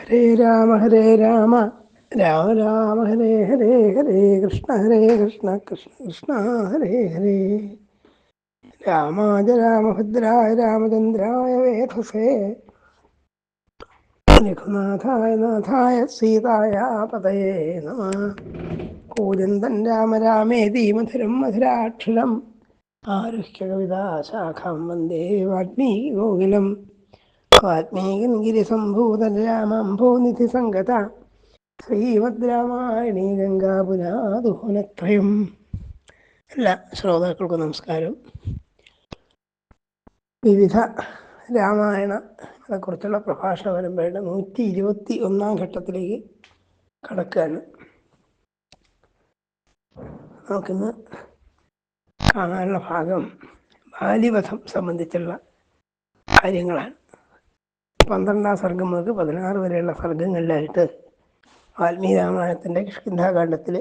ഹരേ രാമ ഹരേ രാമ. രാമ രാമ ഹരേ ഹരേ ഹരേ കൃഷ്ണ ഹരേ കൃഷ്ണ കൃഷ്ണ കൃഷ്ണ ഹരേ ഹരേ. രാമാജ രാമഭദ്രായ രാമചന്ദ്രായ വേധസേ രഘുനാഥായ നാഥായ സീതായ പതയേ നമ. കൂജന്തൻ രാമ രാമേതി മധുരം മധുരാക്ഷരം. ആരുഹ്യ കവിതാശാഖം വന്ദേ വാൽമീകി ഗോകുലം വാൽമീകൻ ഗിരിസംഭൂതൻ രാമംഭോനിധി സംഗത ശ്രീമദ് രാമായണി ഗംഗാപുരാദുഹനത്രയം എല്ലാ ശ്രോതാക്കൾക്കും നമസ്കാരം. വിവിധ രാമായണത്തെക്കുറിച്ചുള്ള പ്രഭാഷണ പരമ്പരയുടെ നൂറ്റി ഇരുപത്തി ഒന്നാം ഘട്ടത്തിലേക്ക് കടക്കുകയാണ് നമുക്കിന്ന് കാണാനുള്ള ഭാഗം ബാലിവധം സംബന്ധിച്ചുള്ള കാര്യങ്ങളാണ്. പന്ത്രണ്ടാം സർഗം മുതൽ പതിനാറ് വരെയുള്ള സർഗങ്ങളിലായിട്ട് വാൽമീകി രാമായണത്തിന്റെ കിഷ്കിന്ധാകാന്ഡത്തിൽ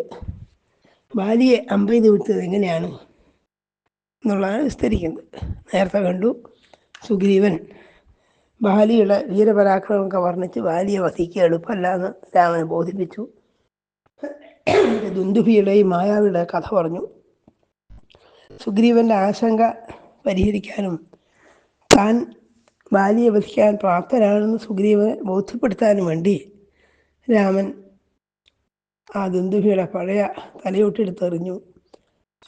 ബാലിയെ അമ്പെയ്ത് വിട്ടത് എങ്ങനെയാണ് എന്നുള്ളതാണ് വിസ്തരിക്കുന്നത്. നേരത്തെ കണ്ടു സുഗ്രീവൻ ബാലിയുടെ വീരപരാക്രമമൊക്കെ വർണിച്ച് ബാലിയെ വധിക്കുക എളുപ്പമല്ല എന്ന് രാമനെ ബോധിപ്പിച്ചു. ദുന്ദുഭിയുടെയും മായാവിയുടെ കഥ പറഞ്ഞു. സുഗ്രീവന്റെ ആശങ്ക പരിഹരിക്കാനും താൻ ബാലിയെ വധിക്കാൻ പ്രാപ്തനാണെന്ന് സുഗ്രീവ് ബോധ്യപ്പെടുത്താനും വേണ്ടി രാമൻ ആ ദുന്ദുഭിയുടെ പഴയ തലയൊട്ടെടുത്തെറിഞ്ഞു.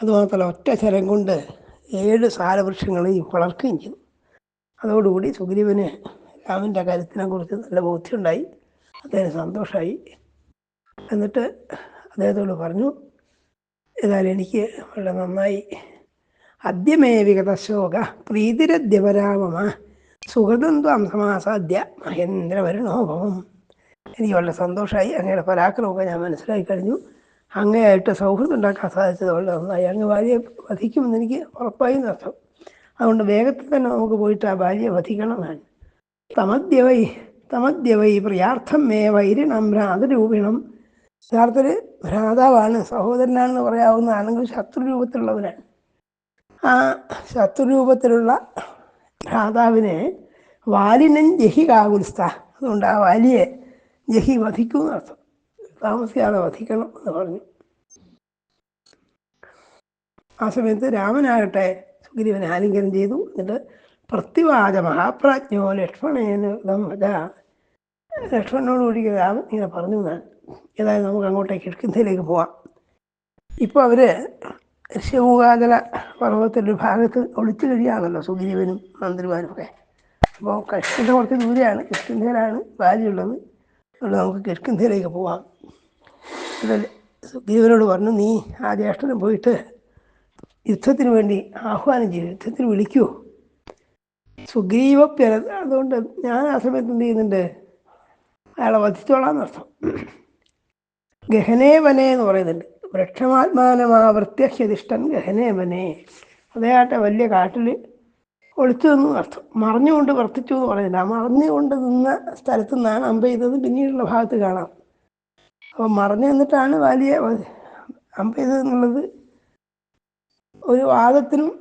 അതുമാത്രമല്ല ഒറ്റ ചരം കൊണ്ട് ഏഴ് സാരവൃക്ഷങ്ങളെയും വളർക്കുകയും ചെയ്തു. അതോടുകൂടി സുഗ്രീവന് രാമന്റെ കരുത്തിനെ കുറിച്ച് നല്ല ബോധ്യമുണ്ടായി. അദ്ദേഹം സന്തോഷമായി എന്നിട്ട് അദ്ദേഹത്തോട് പറഞ്ഞു ഏതായാലും എനിക്ക് വളരെ നന്നായി. അദ്യമേ വിഗത ശോക പ്രീതിരദ്യപരാമമ സുഹൃതം ത്വം സമാസാദ്യ മഹേന്ദ്രവരുണോഭവം എനിക്ക് വളരെ സന്തോഷമായി അങ്ങയുടെ പരാക്രമമൊക്കെ ഞാൻ മനസ്സിലാക്കി കഴിഞ്ഞു. അങ്ങയായിട്ട് സൗഹൃദം ഉണ്ടാക്കാൻ സാധിച്ചത് വളരെ നന്നായി. അങ്ങ് ഭാര്യയെ വധിക്കുമെന്ന് എനിക്ക് ഉറപ്പായി അർത്ഥം അതുകൊണ്ട് വേഗത്തിൽ തന്നെ നമുക്ക് പോയിട്ട് ആ ഭാര്യയെ വധിക്കണമെന്നാണ് തമദ്യവൈ തമദ്യവൈ പ്രിയാർത്ഥം മേ വൈരിണം ഭ്രാതരൂപിണം. യഥാർത്ഥത്തിൽ ഭ്രാതാവാണ് സഹോദരനാണെന്ന് പറയാവുന്ന ആണെങ്കിൽ ശത്രു ശത്രുരൂപത്തിലുള്ളവനാണ്. ആ ശത്രുരൂപത്തിലുള്ള ഭ്രാതാവിനെ വാലിനൻ ജഹി കാകുൽസ്ത അതുകൊണ്ട് ആ വാലിയെ ജഹി വധിക്കുമെന്നർത്ഥം താമസിയാതെ വധിക്കണം എന്ന് പറഞ്ഞു. ആ സമയത്ത് രാമനാകട്ടെ സുഗ്രീവനെ ആലിംഗനം ചെയ്തു. എന്നിട്ട് പ്രത്യുവാച മഹാപ്രാജ്ഞോ ലക്ഷ്മണേന വധ ലക്ഷ്മണനോട് കൂടി രാമൻ ഇങ്ങനെ പറഞ്ഞു എന്നാണ്. ഏതായാലും നമുക്ക് അങ്ങോട്ടേക്ക് കിഷ്കിന്ധയിലേക്ക് പോവാം. ഇപ്പോൾ അവർ ശിവകാതല പർവതത്തിന്റെ ഭാഗത്ത് ഒളിച്ചു കഴിയാണല്ലോ സുഗ്രീവനും മന്ത്രിമാരും ഒക്കെ അപ്പോൾ കിഴക്കിന്റെ കുറച്ച് ദൂരെയാണ് കിഷ്കിന്ധയിലാണ് വാലിയുള്ളത് അതുകൊണ്ട് നമുക്ക് കിഷ്കിന്ധയിലേക്ക് പോവാം. അതിൽ സുഗ്രീവനോട് പറഞ്ഞു നീ ആ ജ്യേഷ്ഠനും പോയിട്ട് യുദ്ധത്തിന് വേണ്ടി ആഹ്വാനം ചെയ്തു യുദ്ധത്തിന് വിളിക്കൂ. സുഗ്രീവപ്യര അതുകൊണ്ട് ഞാൻ ആ സമയത്ത് എന്ത് ചെയ്യുന്നുണ്ട്? അയാളെ വധിച്ചോളാം എന്നർത്ഥം ഗഹനേ വനേ എന്ന് പറയുന്നുണ്ട്. വൃക്ഷമാത്മാനമാവൃത്യഹ്യതിഷ്ടൻ ഗഹനേ വനെ. അതേയാട്ടെ വലിയ കാട്ടിൽ ഒളിച്ചു നിന്നു അർത്ഥം മറിഞ്ഞുകൊണ്ട് വർത്തിച്ചു എന്ന് പറയുന്നില്ല. മറിഞ്ഞുകൊണ്ട് നിന്ന സ്ഥലത്ത് നിന്നാണ് അമ്പ ചെയ്തത്. പിന്നീടുള്ള ഭാഗത്ത് കാണാം. അപ്പോൾ മറിഞ്ഞു നിന്നിട്ടാണ് വാലിയെ അമ്പ ചെയ്തത് എന്നുള്ളത് ഒരു വാദത്തിനും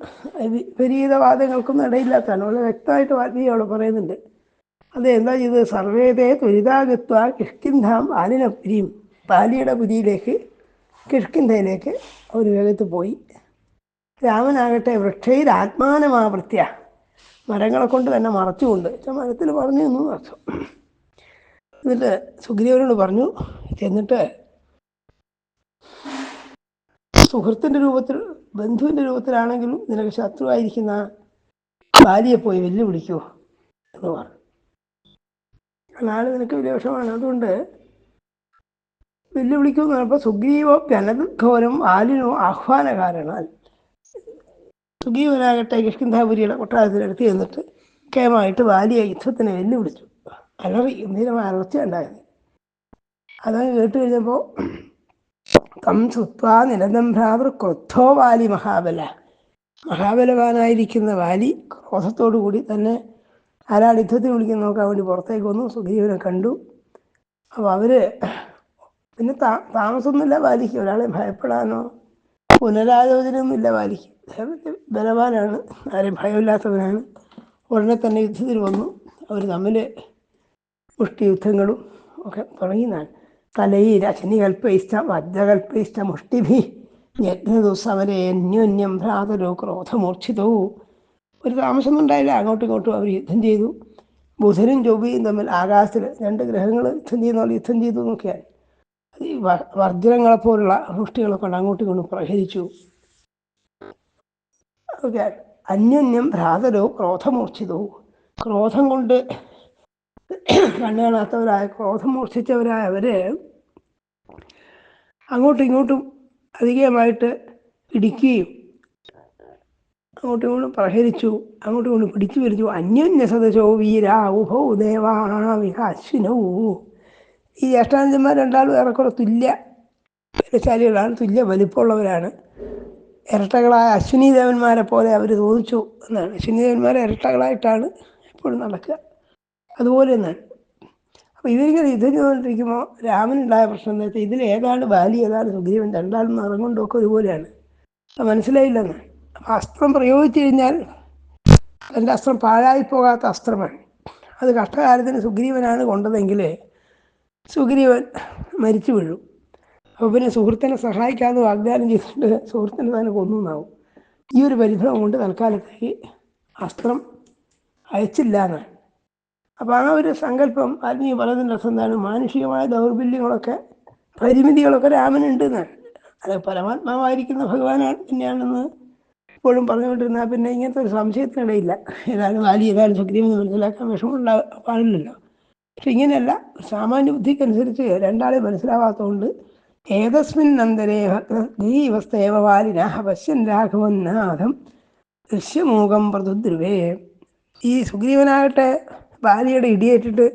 വിപരീത വാദങ്ങൾക്കൊന്നും ഇടയില്ലാത്തതാണ്. വളരെ വ്യക്തമായിട്ട് വാൽമീകി അവിടെ പറയുന്നുണ്ട്. അത് എന്താ ചെയ്തത്? സർവേദേ ത്വരിതാഗത്വ കിഷ്കിന്ധാം ബാലിനപുരിയും ബാലിയുടെ പുരിയിലേക്ക് കിഷ്കിന്ധയിലേക്ക് അവർ വേഗത്ത് പോയി. രാമനാകട്ടെ വൃക്ഷയിൽ ആത്മാനമാവൃത്യ മരങ്ങളെ കൊണ്ട് തന്നെ മറച്ചുകൊണ്ട് മരത്തിൽ പറഞ്ഞു എന്ന് അർത്ഥം. എന്നിട്ട് സുഗ്രീവനോട് പറഞ്ഞു ചെന്നിട്ട് സുഹൃത്തിന്റെ രൂപത്തിൽ ബന്ധുവിന്റെ രൂപത്തിലാണെങ്കിലും നിനക്ക് ശത്രുവായിരിക്കുന്ന ഭാര്യയെ പോയി വെല്ലുവിളിക്കൂ എന്ന് പറഞ്ഞു. നാളെ നിനക്ക് വലിയ വിഷമാണ് അതുകൊണ്ട് വെല്ലുവിളിക്കൂ എന്ന് പറഞ്ഞപ്പോൾ സുഗ്രീവോ പ്യനഘോരം ആലിനോ ആഹ്വാനകാരണാൽ സുഗ്രീവനാകട്ടെ കിഷ്കിന്ധാപുരിയുടെ കൊട്ടാരത്തിനടുത്ത് ചെന്നിട്ട് കേമായിട്ട് വാലിയ യുദ്ധത്തിനെ വെല്ലുവിളിച്ചു. അലറി ഗംഭീരമായ അലർച്ച ഉണ്ടായത് അതങ്ങ് കേട്ട് കഴിഞ്ഞപ്പോൾ തം സുത്വാ നിരന്തം ഭ്രാതൃ ക്രുദ്ധോ വാലി മഹാബല. മഹാബലവാനായിരിക്കുന്ന വാലി ക്രോധത്തോടു കൂടി തന്നെ ആരാണ് യുദ്ധത്തിൽ വിളിക്കുന്ന നോക്കാൻ വേണ്ടി പുറത്തേക്ക് വന്നു. സുഗ്രീവനെ കണ്ടു. അപ്പോൾ അവർ പിന്നെ താ താമസമൊന്നുമില്ല വാലിക്ക് ഒരാളെ ഭയപ്പെടാനോ പുനരാലോചനയൊന്നുമില്ല വാലിക്ക് ബലവാനാണ് ആരെയും ഭയമില്ലാത്തവനാണ്. ഉടനെ തന്നെ യുദ്ധത്തിൽ വന്നു. അവർ തമ്മിൽ മുഷ്ടി യുദ്ധങ്ങളും ഒക്കെ തുടങ്ങിയതാണ് തലയിൽ അശനികൽപ്പയിഷ്ട വജ്രകൽപ്പയിഷ്ട മുഷ്ടിഭി യജ്ഞതു അന്യോന്യം ഭ്രാതരോ ക്രോധമൂർച്ഛിതവും ഒരു താമസമൊന്നും ഉണ്ടായില്ല. അങ്ങോട്ടും ഇങ്ങോട്ടും അവർ യുദ്ധം ചെയ്തു. ബുധനും ജോബിയും തമ്മിൽ ആകാശത്തിൽ രണ്ട് ഗ്രഹങ്ങൾ യുദ്ധം ചെയ്യുന്ന പോലെ യുദ്ധം ചെയ്തു നോക്കിയാൽ ഈ വ- വർജനങ്ങളെപ്പോലുള്ള മുഷ്ടികളെ കൊണ്ട് അങ്ങോട്ടും ഇങ്ങോട്ടും പ്രഹരിച്ചു. അന്യോന്യം ഭ്രാതരോ ക്രോധമൂർച്ഛിതവും ക്രോധം കൊണ്ട് കണ്ണു കാണാത്തവരായ ക്രോധം മൂർച്ഛിച്ചവരായ അവർ അങ്ങോട്ടും ഇങ്ങോട്ടും അധികമായിട്ട് ഇടിക്കുകയും അങ്ങോട്ടും ഇങ്ങോട്ടും പ്രഹരിച്ചു അങ്ങോട്ടും ഇങ്ങോട്ടും പിടിച്ചു വരിച്ചു അന്യോന്യ സദശോ വീരാ ഉഭോ ദേവാവിഹ അശ്വിനോ ഈ ജ്യേഷ്ഠാനന്ദന്മാർ രണ്ടാളും ഏറെക്കുറെ തുല്യ ബലശാലികളാണ് തുല്യ വലിപ്പമുള്ളവരാണ്. ഇരട്ടകളായ അശ്വിനി ദേവന്മാരെ പോലെ അവർ തോന്നിച്ചു എന്നാണ്. അശ്വിനി ദേവന്മാരെ ഇരട്ടകളായിട്ടാണ് എപ്പോഴും നടക്കുക. അതുപോലെ തന്നെയാണ് അപ്പോൾ ഇവരിങ്ങനെ യുദ്ധം ചെയ്തുകൊണ്ടിരിക്കുമ്പോൾ രാമനുണ്ടായ പ്രശ്നം എന്താ വെച്ചാൽ ഇതിൽ ഏതാണ് ബാലി ഏതാണ് സുഗ്രീവൻ രണ്ടാളും നിറം കൊണ്ടൊക്കെ ഒരുപോലെയാണ്. അത് മനസ്സിലായില്ലെന്ന്. അപ്പോൾ അസ്ത്രം പ്രയോഗിച്ചു കഴിഞ്ഞാൽ എന്റെ അസ്ത്രം പാഴായി പോകാത്ത അസ്ത്രമാണ്. അത് കഷ്ടകാലത്തിന് സുഗ്രീവനാണ് കൊണ്ടതെങ്കിൽ സുഗ്രീവൻ മരിച്ചു വീഴും. അപ്പോൾ പിന്നെ സുഹൃത്തിനെ സഹായിക്കാമെന്ന് വാഗ്ദാനം ചെയ്തിട്ട് സുഹൃത്തിനെ തന്നെ കൊന്നുന്നാവും. ഈ ഒരു പരിഭ്രമം കൊണ്ട് തൽക്കാലത്തേക്ക് അസ്ത്രം അയച്ചില്ല എന്നാണ്. അപ്പോൾ ആ ഒരു സങ്കല്പം ആത്മീയ പലതിന്റെ അർത്ഥം എന്താണ്? മാനുഷികമായ ദൗർബല്യങ്ങളൊക്കെ പരിമിതികളൊക്കെ രാമനുണ്ട് എന്നാണ്. അത് പരമാത്മാവായിരിക്കുന്ന ഭഗവാനാണ് തന്നെയാണെന്ന് ഇപ്പോഴും പറഞ്ഞുകൊണ്ടിരുന്നാൽ പിന്നെ ഇങ്ങനത്തെ ഒരു സംശയത്തിനിടയില്ല. ഏതാണ് വാലി ഏതാണ് സുഗ്രീവൻ എന്ന് മനസ്സിലാക്കാൻ വിഷമമുണ്ടാ പാടില്ലല്ലോ. പക്ഷെ ഇങ്ങനെയല്ല സാമാന്യ ബുദ്ധിക്കനുസരിച്ച് രണ്ടാളെ മനസ്സിലാവാത്തതുകൊണ്ട് ഏതസ്മിൻ നന്ദരേ ഭക്തീവസ്തേവ വാലിന പശ്യൻ രാഘവന്നാഥം ദൃശ്യമൂകം പ്രതുദ്രുവേ ഈ സുഗ്രീവനാകട്ടെ ബാലിയുടെ ഇടിയേറ്റിട്ട്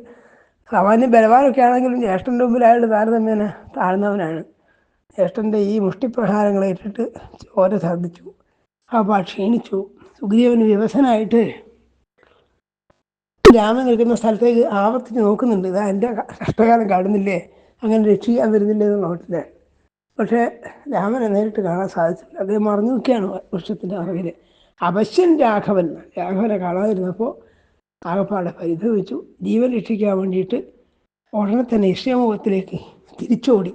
സാമാന്യം ബലവാനൊക്കെ ആണെങ്കിലും ജ്യേഷ്ഠന്റെ മുമ്പിൽ അയാൾ താരതമ്യേന താഴ്ന്നവനാണ്. ജ്യേഷ്ഠന്റെ ഈ മുഷ്ടിപ്രഹാരങ്ങളെ ഇട്ടിട്ട് ചോര ഛർദ്ദിച്ചു അപ്പോൾ ക്ഷീണിച്ചു. സുഗ്രീവന് വിവസനായിട്ട് രാമൻ നിൽക്കുന്ന സ്ഥലത്തേക്ക് ആവർത്തിച്ച് നോക്കുന്നുണ്ട്. ഇതാ എന്റെ കഷ്ടകാലം കാണുന്നില്ലേ? അങ്ങനെ രക്ഷിക്കാൻ വരുന്നില്ല എന്നുള്ള പക്ഷേ രാമനെ നേരിട്ട് കാണാൻ സാധിച്ചില്ല അദ്ദേഹം മറന്നു നിൽക്കുകയാണ് വൃക്ഷത്തിന്റെ അറിവിൽ അവശ്യൻ രാഘവൻ രാഘവനെ കാണാതിരുന്നപ്പോൾ ആകപ്പാടെ പരിഭവിച്ചു. ജീവൻ രക്ഷിക്കാൻ വേണ്ടിയിട്ട് ഉടനെ തന്നെ ഇഷ്ടമുഖത്തിലേക്ക് തിരിച്ചോടി.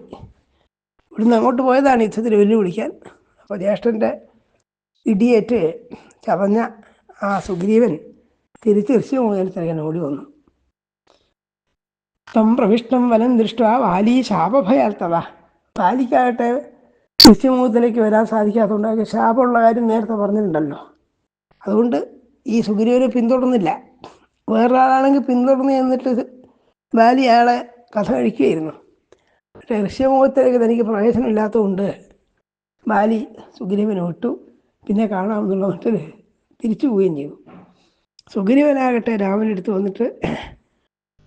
ഇവിടുന്ന് അങ്ങോട്ട് പോയതാണ് യുദ്ധത്തിൽ വെല്ലുവിളിക്കാൻ. അപ്പോൾ ജ്യേഷ്ഠന്റെ ഇടിയേറ്റ് ചതഞ്ഞ ആ സുഗ്രീവൻ തിരിച്ച് ഋഷ്യമുഖത്തിലേക്ക് ഓടി വന്നു. തം പ്രവിഷ്ടം വനം ദൃഷ്ട വാലി ശാപഭയാർത്ഥത വാലിക്കാകട്ടെ ശിഷ്യമൂഹത്തിലേക്ക് വരാൻ സാധിക്കാത്തതുകൊണ്ട് ശാപമുള്ള കാര്യം നേരത്തെ പറഞ്ഞിട്ടുണ്ടല്ലോ. അതുകൊണ്ട് ഈ സുഗ്രീവനെ പിന്തുടർന്നില്ല. വേറൊരാളാണെങ്കിൽ പിന്തുടർന്ന് എന്നിട്ട് വാലി അയാളെ കഥ കഴിക്കുകയായിരുന്നു. പക്ഷേ ഋഷ്യമുഖത്തിലേക്ക് തനിക്ക് പ്രവേശനമില്ലാത്തതുകൊണ്ട് ബാലി സുഗ്രീവനെ വിട്ടു. പിന്നെ കാണാമെന്നുള്ള മട്ടിൽ തിരിച്ചു പോവുകയും ചെയ്തു. സുഗ്രീവനാകട്ടെ രാമനെടുത്ത് വന്നിട്ട്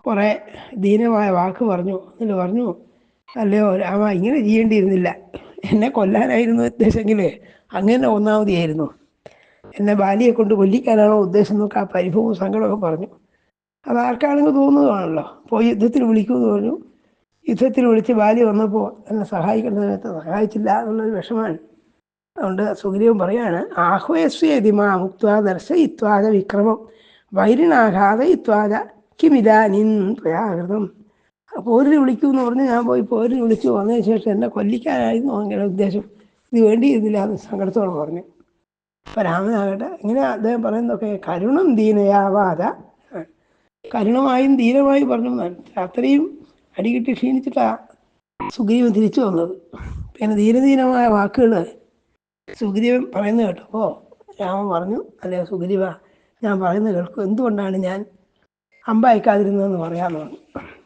കുറേ ദീനമായ വാക്ക് പറഞ്ഞു. എന്നിട്ട് പറഞ്ഞു അല്ലയോ രാമ ഇങ്ങനെ ചെയ്യേണ്ടിയിരുന്നില്ല. എന്നെ കൊല്ലാനായിരുന്നു ഉദ്ദേശമെങ്കിൽ അങ്ങനെ ഒന്നാമതിയായിരുന്നു. എന്നെ ബാലിയെ കൊണ്ട് കൊല്ലിക്കാനാണോ ഉദ്ദേശം എന്നൊക്കെ ആ പരിഭവവും സങ്കടമൊക്കെ പറഞ്ഞു. അത് ആർക്കാണെങ്കിൽ തോന്നുന്നതാണല്ലോ. പോയി യുദ്ധത്തിൽ വിളിക്കുമെന്ന് പറഞ്ഞു. യുദ്ധത്തിൽ വിളിച്ച് ബാലി വന്നപ്പോൾ എന്നെ സഹായിക്കേണ്ട സമയത്ത് സഹായിച്ചില്ല എന്നുള്ളൊരു വിഷമാണ് അതുകൊണ്ട് സുഗ്രീവൻ പറയാണ് ആഹ്വയസ്വേതിമാ മുക്ത ദർശയിത്വാജ വിക്രമം. വൈരിണാഘാതയിത്വാജ കിമിതാനിൻ പോരിനെ പോരിന് വിളിക്കുമെന്ന് പറഞ്ഞ് ഞാൻ പോയി പോരിന് വിളിച്ചു വന്നതിന് ശേഷം എന്നെ കൊല്ലിക്കാനായിരുന്നു അങ്ങനെ ഉദ്ദേശം. ഇത് വേണ്ടിയിരുന്നില്ല എന്ന് സങ്കടത്തോടെ പറഞ്ഞു. അപ്പം രാമനാകട്ടെ ഇങ്ങനെ അദ്ദേഹം പറയുന്നതൊക്കെ കരുണം ദീനയാവാത. കരുണമായും ദീനമായും പറഞ്ഞു. അത്രയും അടികിട്ടി ക്ഷീണിച്ചിട്ടാ സുഗ്രീവൻ തിരിച്ചു വന്നത്. പിന്നെ ദീനദീനമായ വാക്കുകൾ സുഗ്രീവൻ പറയുന്നത് കേട്ടപ്പോൾ രാമൻ പറഞ്ഞു അല്ലെ സുഗ്രീവ ഞാൻ പറയുന്നത് കേൾക്കും. എന്തുകൊണ്ടാണ് ഞാൻ അമ്പ അയക്കാതിരുന്നതെന്ന് പറയാമെന്ന് പറഞ്ഞു.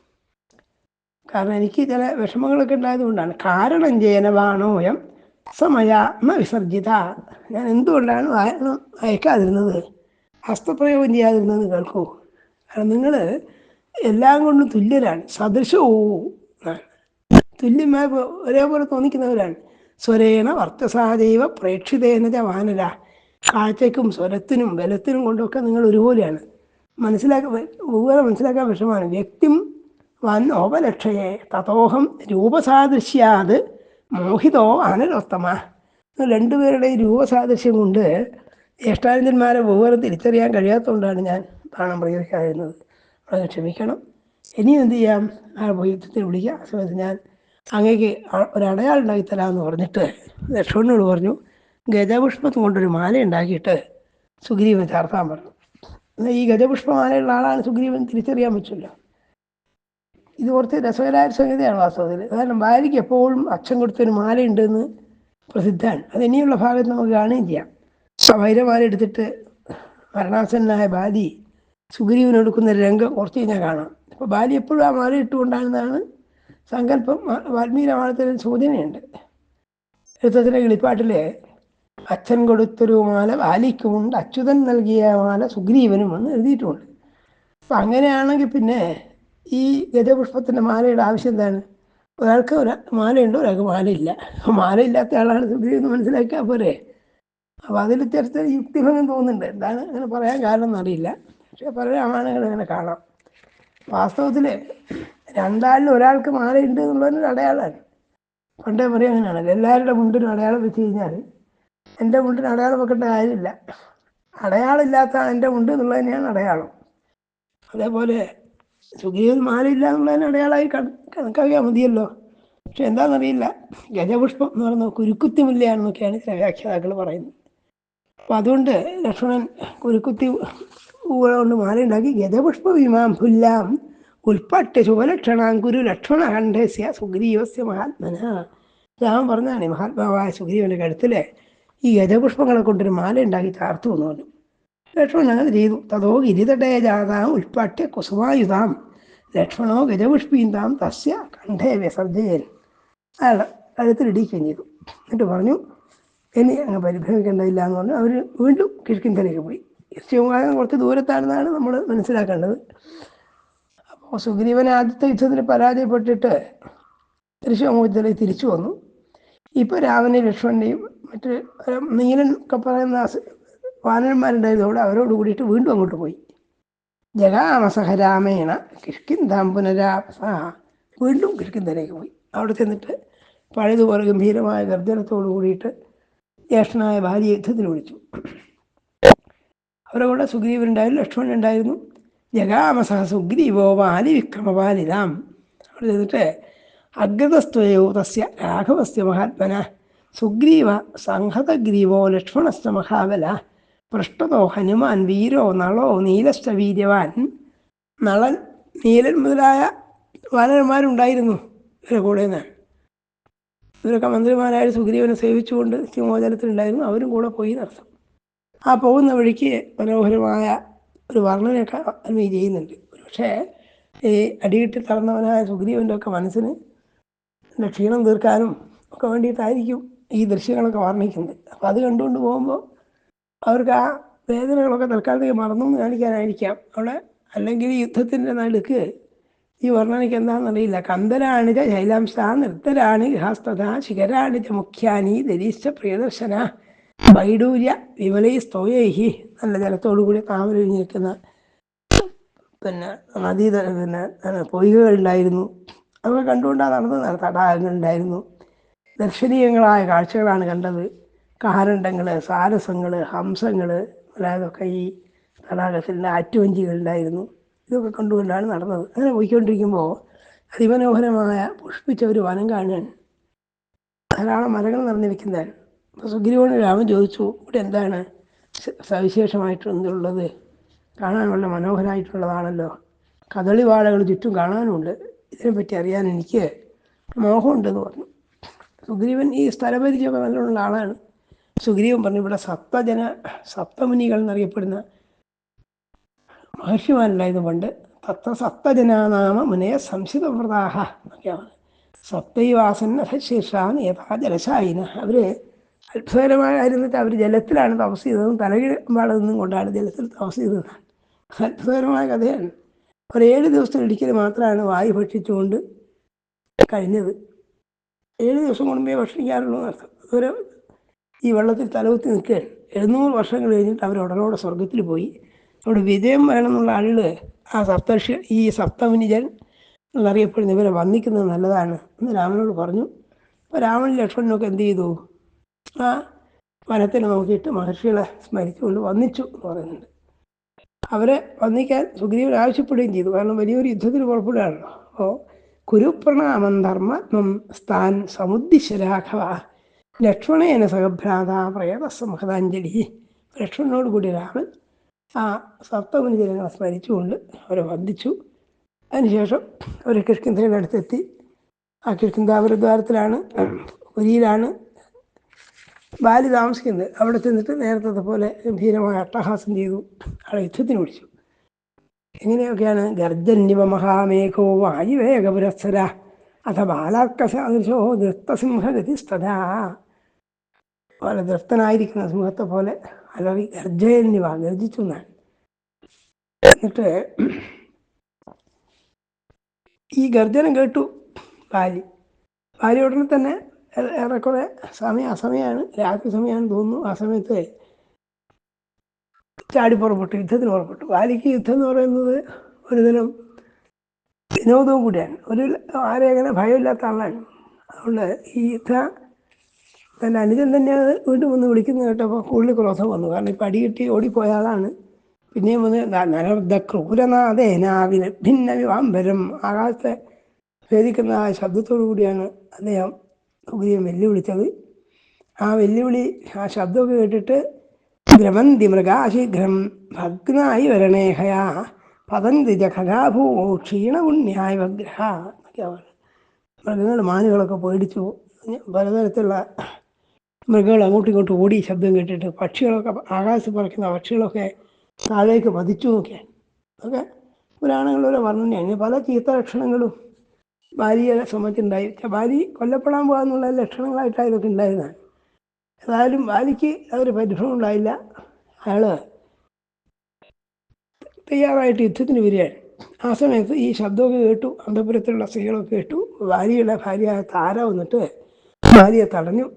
കാരണം എനിക്ക് ചില വിഷമങ്ങളൊക്കെ ഉണ്ടായതുകൊണ്ടാണ്. കാരണം ജയനവാണോയം സമയ ന വിസർജിത. ഞാൻ എന്തുകൊണ്ടാണ് അയക്കാതിരുന്നത്? ഹസ്തപ്രയോഗം ചെയ്യാതിരുന്നത് കേൾക്കൂ. കാരണം നിങ്ങൾ എല്ലാം കൊണ്ടും തുല്യരാണ്. സദൃശവും തുല്യമായ ഒരേപോലെ തോന്നിക്കുന്നവരാണ്. സ്വരേണ വർത്തസാദൈവ പ്രേക്ഷിതേന ച വാനര. കാഴ്ചയ്ക്കും സ്വരത്തിനും ബലത്തിനും കൊണ്ടൊക്കെ നിങ്ങൾ ഒരുപോലെയാണ്. മനസ്സിലാക്കാൻ വെവ്വേറെ മനസ്സിലാക്കാൻ വിഷമാണ് വ്യക്തിം വൻ ഓപലക്ഷയെ തഥോഹം രൂപസാദൃശ്യാത് മോഹിതോ അനരോത്തമ രണ്ടുപേരുടെ രൂപസാദൃശ്യം കൊണ്ട് ജ്യേഷ്ഠാനന്ദന്മാരെ വെവ്വേറെ തിരിച്ചറിയാൻ കഴിയാത്തതുകൊണ്ടാണ് ഞാൻ പ്രാണം പ്രയോഗിക്കാതിരുന്നത്. അത് ക്ഷമിക്കണം. ഇനിയും എന്ത് ചെയ്യാം? ആ പോയി വിളിക്കാം ആ സമയത്ത് ഞാൻ അങ്ങേക്ക് അ- ഒരു അടയാളം ഉണ്ടാക്കി പറഞ്ഞിട്ട് ലക്ഷ്മണനോട് പറഞ്ഞു ഗജപുഷ്പം കൊണ്ടൊരു മാല ഉണ്ടാക്കിയിട്ട് സുഗ്രീവൻ ചാർത്താൻ പറഞ്ഞു. എന്നാൽ ഈ ഗജപുഷ്പമാലയുള്ള ആളാണ് സുഗ്രീവൻ തിരിച്ചറിയാൻ പറ്റില്ല. ഇത് കുറച്ച് രസകരമായ ഒരു സംഗതിയാണ് വാസ്തവത്തിൽ. കാരണം ഭാര്യയ്ക്ക് എപ്പോഴും അച്ഛൻ കൊടുത്തൊരു മാലയുണ്ടെന്ന് പ്രസിദ്ധമാണ്. അത് ഇനിയുള്ള ഭാഗത്ത് നമുക്ക് കാണുകയും ചെയ്യാം. വൈരമാല എടുത്തിട്ട് മരണാസനായ ബാലി സുഗ്രീവന് കൊടുക്കുന്ന ഒരു രംഗം കുറച്ച് കഴിഞ്ഞാൽ കാണാം. അപ്പോൾ ബാലി എപ്പോഴും ആ മാല ഇട്ടുകൊണ്ടാണെന്നാണ് സങ്കല്പം. വാൽമീകി രാമായണത്തിൽ സൂചനയുണ്ട് എഴുത്തച്ഛന്റെ കിളിപ്പാട്ടിലെ അച്ഛൻ കൊടുത്തൊരു മാല ബാലിക്കുമുണ്ട് അച്യുതൻ നൽകിയ മാല സുഗ്രീവനും എന്ന് എഴുതിയിട്ടുമുണ്ട് അപ്പം അങ്ങനെയാണെങ്കിൽ പിന്നെ ഈ ഗജപുഷ്പത്തിന്റെ മാലയുടെ ആവശ്യം എന്താണ്? ഒരാൾക്ക് ഒരു മാലയുണ്ട് ഒരാൾക്ക് മാലയില്ല. മാലയില്ലാത്ത ആളാണ് സുഗ്രീവൻ എന്ന് മനസ്സിലാക്കിയാൽ പോരെ? അപ്പോൾ അതിൽ ചെറുത്ത യുക്തിഭംഗം തോന്നുന്നുണ്ട്. എന്താണ് അങ്ങനെ പറയാൻ കാരണം എന്നറിയില്ല പക്ഷേ പല രാമായണങ്ങൾ അങ്ങനെ കാണാം. വാസ്തവത്തിൽ രണ്ടാളിൽ ഒരാൾക്ക് മാലയുണ്ട് എന്നുള്ളതിനൊരു അടയാളമാണ്. പണ്ടേ പറയും അങ്ങനെയാണല്ലോ എല്ലാവരുടെ മുണ്ടിനും അടയാളം വെച്ച് കഴിഞ്ഞാൽ എന്റെ മുണ്ടിന് അടയാളം വെക്കേണ്ട കാര്യമില്ല. അടയാളമില്ലാത്ത എന്റെ മുണ്ട് എന്നുള്ളത് തന്നെയാണ് അടയാളം. അതേപോലെ സുഗ്രീവൻ മാലയില്ല എന്നുള്ളതിന് അടയാളമായി കണ- കണക്കാക്കിയാൽ മതിയല്ലോ. പക്ഷെ എന്താണെന്നറിയില്ല ഗജപുഷ്പം എന്ന് പറയുന്നത് കുരുക്കുത്തി മുല്ലയാണെന്നൊക്കെയാണ് ചില വ്യാഖ്യാതാക്കൾ പറയുന്നത്. അപ്പം അതുകൊണ്ട് ലക്ഷ്മണൻ കുരുക്കുത്തി കൊണ്ട് മാല ഉണ്ടാക്കി ഗജപുഷ്പ വിമാം പുല്ലാം ഉൽപ്പട്ട് കുരു ലക്ഷ്മണ കണ്ഠസ്യ സുഗ്രീവസ്യ മഹാത്മന. രാമൻ പറഞ്ഞാണ് ഈ മഹാത്മാവായ സുഗ്രീവന്റെ കഴുത്തിലെ ഈ ഗജപുഷ്പങ്ങളെ കൊണ്ടൊരു മാല ഉണ്ടാക്കി ചാർത്തു എന്ന് പറഞ്ഞു. ലക്ഷ്മണൻ അങ്ങനെ ചെയ്തു. തതോ ഗിരിതടേ ജാതാം ഉൽപ്പട്യ കുസുമായുധാം ലക്ഷ്മണോ ഗജപുഷ്പീന്താം തസ്യ കണ്ഠേ വിസർജയൻ അയാൾ കഴുത്തിലിടിക്കുകയും ചെയ്തു. എന്നിട്ട് പറഞ്ഞു ഇനി അങ്ങ് പരിഭ്രമിക്കേണ്ടതില്ല എന്ന് പറഞ്ഞു. അവർ വീണ്ടും കിഴക്കിന്തലേക്ക് പോയി. ശിവകാലം കുറച്ച് ദൂരത്താണെന്നാണ് നമ്മൾ മനസ്സിലാക്കേണ്ടത്. അപ്പോൾ സുഗ്രീവൻ ആദ്യത്തെ യുദ്ധത്തിൽ പരാജയപ്പെട്ടിട്ട് തൃശ്ശൂമൂർത്തിലേക്ക് തിരിച്ചു വന്നു. ഇപ്പോൾ രാമനെയും ലക്ഷ്മണനെയും മറ്റ് നീലൻ ഒക്കെ പറയുന്ന അസ- അവിടെ അവരോട് കൂടിയിട്ട് വീണ്ടും അങ്ങോട്ട് പോയി. ജഗാമസഹ രാമേണ കിഷ്കിന്താം പുനരാപസ വീണ്ടും കിഷ്കിന്തലേക്ക് പോയി. അവിടെ ചെന്നിട്ട് പഴയതുപോലെ ഗംഭീരമായ ഗർജനത്തോടു കൂടിയിട്ട് ജ്യേഷ്ഠനായ ഭാര്യ യുദ്ധത്തിന് വിളിച്ചു. അവരുടെ കൂടെ സുഗ്രീവനുണ്ടായിരുന്നു ലക്ഷ്മണൻ ഉണ്ടായിരുന്നു. ജഗാമസഹ സുഗ്രീവോ ബാലി വിക്രമപാലിതാം അവിടെ ചെന്നിട്ട് അഗ്രതസ്ത്വയോ തസ്യ രാഘവസ്യ മഹാത്മന. സുഗ്രീവ സംഹതഗ്രീവോ ലക്ഷ്മണസ്ഥ മഹാബല പൃഷ്ഠതോ ഹനുമാൻ വീരോ നളോ നീലസ്ഥ വീര്യവാൻ. നളൻ നീലൻ മുതലായ വാനരന്മാരുണ്ടായിരുന്നു ഇവരെ കൂടെ നിന്ന്. ഇവരൊക്കെ മന്ത്രിമാരായ സുഗ്രീവനെ സേവിച്ചുകൊണ്ട് സിംഹോചലത്തിലുണ്ടായിരുന്നു അവരും കൂടെ പോയി നടത്തും ആ പോകുന്ന വഴിക്ക് മനോഹരമായ ഒരു വർണനയൊക്കെ അന്വയി ചെയ്യുന്നുണ്ട്. പക്ഷേ ഈ അടികിട്ടി തളർന്നവനായ സുഗ്രീവന്റെ ഒക്കെ മനസ്സിന് ക്ഷീണം തീർക്കാനും ഒക്കെ വേണ്ടിയിട്ടായിരിക്കും ഈ ദൃശ്യങ്ങളൊക്കെ വർണിക്കുന്നത്. അപ്പോൾ അത് കണ്ടുകൊണ്ട് പോകുമ്പോൾ അവർക്ക് ആ വേദനകളൊക്കെ തൽക്കാലത്തേക്ക് മറന്നു കാണിക്കാനായിരിക്കാം. അവിടെ അല്ലെങ്കിൽ യുദ്ധത്തിന്റെ നടുക്ക് ഈ വർണനയ്ക്ക് എന്താണെന്നറിയില്ല കന്തരാണ് ശൈലാംശ നൃത്തരാണി ഗൃഹസ്ഥത ശിഖരാണിജ മുഖ്യാനി ദരീശ്ച പ്രിയദർശന. വൈഡൂര്യ വിമലൈ സ്തോയൈഹി. നല്ല ജലത്തോടു കൂടി താമര നിൽക്കുന്ന പിന്നെ നദീ പിന്നെ പൊയ്കകളുണ്ടായിരുന്നു. അതൊക്കെ കണ്ടുകൊണ്ടാണ് നടന്നത് തടാകങ്ങളുണ്ടായിരുന്നു. ദർശനീയങ്ങളായ കാഴ്ചകളാണ് കണ്ടത്. കാരണ്ടങ്ങൾ സാരസങ്ങൾ ഹംസങ്ങൾ അതായതൊക്കെ ഈ തടാകത്തിന്റെ ആറ്റുവഞ്ചികളുണ്ടായിരുന്നു ഇതൊക്കെ കണ്ടുകൊണ്ടാണ് നടന്നത്. അങ്ങനെ പോയിക്കൊണ്ടിരിക്കുമ്പോൾ അതിമനോഹരമായ പുഷ്പിച്ച ഒരു വനം കാണാൻ ധാരാളം മരങ്ങൾ നിറഞ്ഞിരിക്കുന്നതാണ് അപ്പോൾ സുഗ്രീവന് രാമൻ ചോദിച്ചു ഇവിടെ എന്താണ് സവിശേഷമായിട്ട് എന്തുള്ളത് കാണാൻ വളരെ മനോഹരമായിട്ടുള്ളതാണല്ലോ കദളിവാഴകൾ ചുറ്റും കാണാനുണ്ട്. ഇതിനെപ്പറ്റി അറിയാൻ എനിക്ക് മോഹമുണ്ടെന്ന് പറഞ്ഞു. സുഗ്രീവൻ ഈ സ്ഥലപരിചയമൊക്കെ നല്ലോണമുള്ള ആളാണ് സുഗ്രീവൻ പറഞ്ഞു ഇവിടെ സപ്തജന സപ്തമുനികൾ എന്നറിയപ്പെടുന്ന മഹർഷിമാരുണ്ടായിരുന്നു പണ്ട്. തത്ര സപ്തജനാനാമ മുനയ സംശിതവ്രതാഹ എന്നൊക്കെയാണ് സപ്തൈവാസന്ന ശീർഷാൻ യഥാ ജലശായിന അവർ അത്ഭുതകരമായിരുന്നിട്ട് അവർ ജലത്തിലാണ് തപസ് ചെയ്തതും തലകിഴമ്പാട് നിന്നും കൊണ്ടാണ് ജലത്തിൽ തപസ് ചെയ്തത് അത്ഭുതകരമായ കഥയാണ്. ഒരു ഏഴ് ദിവസത്തിൽ ഒരിക്കൽ മാത്രമാണ് വായു ഭക്ഷിച്ചുകൊണ്ട് കഴിഞ്ഞത്. ഏഴ് ദിവസം കൂടുമ്പേ ഭക്ഷിക്കാറുള്ളൂ എന്നർത്ഥം ഈ വെള്ളത്തിൽ തലകുത്തി നിൽക്കുകയാണ് എഴുന്നൂറ് വർഷം കഴിഞ്ഞിട്ട് അവർ ഉടനോടെ സ്വർഗത്തിൽ പോയി. അവിടെ വിജയം വേണമെന്നുള്ള ആളുകൾ ആ സപ്തർഷി ഈ സപ്തമിനിജൻ എന്നറിയപ്പെടുന്ന ഇവരെ വന്നിക്കുന്നത് നല്ലതാണ് എന്ന് രാമനോട് പറഞ്ഞു. അപ്പോൾ രാമൻ ലക്ഷ്മണനൊക്കെ എന്ത് ചെയ്തു? ആ വനത്തിൽ നോക്കിയിട്ട് മഹർഷികളെ സ്മരിച്ചുകൊണ്ട് വന്നിച്ചു എന്ന് പറയുന്നുണ്ട്. അവരെ വന്നിക്കാൻ സുഗ്രീവൻ ആവശ്യപ്പെടുകയും ചെയ്തു. കാരണം വലിയൊരു യുദ്ധത്തിന് പുറപ്പെടുകയാണല്ലോ. അപ്പോൾ കുരുപ്രണാമം ധർമ്മം സ്ഥാൻ സമുദ്ദിശ രാഘവ ലക്ഷ്മണേന സഹഭ്രാത പ്രേത സംഹതാഞ്ജലി ലക്ഷ്മണനോട് കൂടി രാമൻ ആ സപ്തമുനി ജനങ്ങളെ സ്മരിച്ചുകൊണ്ട് അവരെ വന്ദിച്ചു. അതിനുശേഷം അവർ കിഷ്കിന്ധയുടെ അടുത്തെത്തി. ആ കിഷ്കിന്ധാപുരദ്വാരത്തിലാണ് പുരിയിലാണ് ബാലി താമസിക്കുന്നത്. അവിടെ ചെന്നിട്ട് നേരത്തെ പോലെ ഗംഭീരമായ അട്ടഹാസം ചെയ്തു. ആളെ യുദ്ധത്തിന് വിളിച്ചു എങ്ങനെയൊക്കെയാണ്? ഗർജന്യവ മഹാമേഘോ വായുവേഗപുരസ്സര. അഥ ബാലാർക്കസദൃശോ ദൃഷ്ടസിംഹഗതിസ്തഥാ പോലെ ദൃഷ്ടനായിരിക്കുന്ന സിംഹത്തെ പോലെ അലറി ഗർജന്യവ ഗർജിച്ചു എന്നാണ് എന്നിട്ട് ഈ ഗർജനം കേട്ടു ഭാര്യ. ഭാര്യ ഉടനെ തന്നെ ഏറെക്കുറെ സമയം അസമയമാണ് രാത്രി സമയമാണെന്ന് തോന്നുന്നു ആ സമയത്ത് ചാടി പുറപ്പെട്ടു യുദ്ധത്തിന് പുറപ്പെട്ടു. വാലിക്ക് യുദ്ധം എന്ന് പറയുന്നത് ഒരു ദിനം വിനോദവും കൂടിയാണ്. ഒരു ആരെങ്ങനെ ഭയമില്ലാത്ത ആളാണ്. അതുകൊണ്ട് ഈ യുദ്ധ തന്റെ അനുജൻ തന്നെയാണ് വീണ്ടും വന്ന് വിളിക്കുന്നത് കേട്ടപ്പോൾ കൂടുതൽ ക്രോധം വന്നു. കാരണം ഇപ്പം അടികിട്ടി ഓടിപ്പോയ ആളാണ്. പിന്നെയും വന്ന് നരർദ്ധ ക്രൂരനാഥേനാവിന ഭിന്ന വിവാംബരം. ആകാശത്തെ ഭേദിക്കുന്ന ആ ശബ്ദത്തോടു കൂടിയാണ് അദ്ദേഹം സുഗ്രീവൻ വെല്ലുവിളിച്ചത്. ആ വെല്ലുവിളി ആ ശബ്ദമൊക്കെ കേട്ടിട്ട് ഗ്രമന്തി മൃഗാശീഘ്രം ഭഗ്നായി വരണേഹയാ. പതന്തി ജഖലാഭൂ ക്ഷീണപുണ്യായ വഗ്രഹ മൃഗങ്ങൾ മാനുകളൊക്കെ പേടിച്ചു. പലതരത്തിലുള്ള മൃഗങ്ങൾ അങ്ങോട്ടും ഇങ്ങോട്ടും ഓടി ശബ്ദം കേട്ടിട്ട് പക്ഷികളൊക്കെ ആകാശത്ത് പറക്കുന്ന പക്ഷികളൊക്കെ താഴേക്ക് പതിച്ചു നോക്കിയാൽ അതൊക്കെ പുരാണങ്ങളിലൂടെ വർണനയാണ്. പല ചീത്ത ലക്ഷണങ്ങളും ഭാര്യയെ സംബന്ധിച്ചുണ്ടായി. ഭാര്യ കൊല്ലപ്പെടാൻ പോകാന്നുള്ള ലക്ഷണങ്ങളായിട്ടാണ് ഇതൊക്കെ ഉണ്ടായിരുന്നത്. ഏതായാലും വാലിക്ക് അതൊരു പരിഭ്രമം ഉണ്ടായില്ല. അയാൾ തയ്യാറായിട്ട് യുദ്ധത്തിന് വരികയാണ്. ആ സമയത്ത് ഈ ശബ്ദമൊക്കെ കേട്ടു. അന്തപുരത്തിലുള്ള സ്ത്രീകളൊക്കെ കേട്ടു. ഭാര്യയുടെ ഭാര്യയായ താര വന്നിട്ട് ഭാര്യയെ തടഞ്ഞു.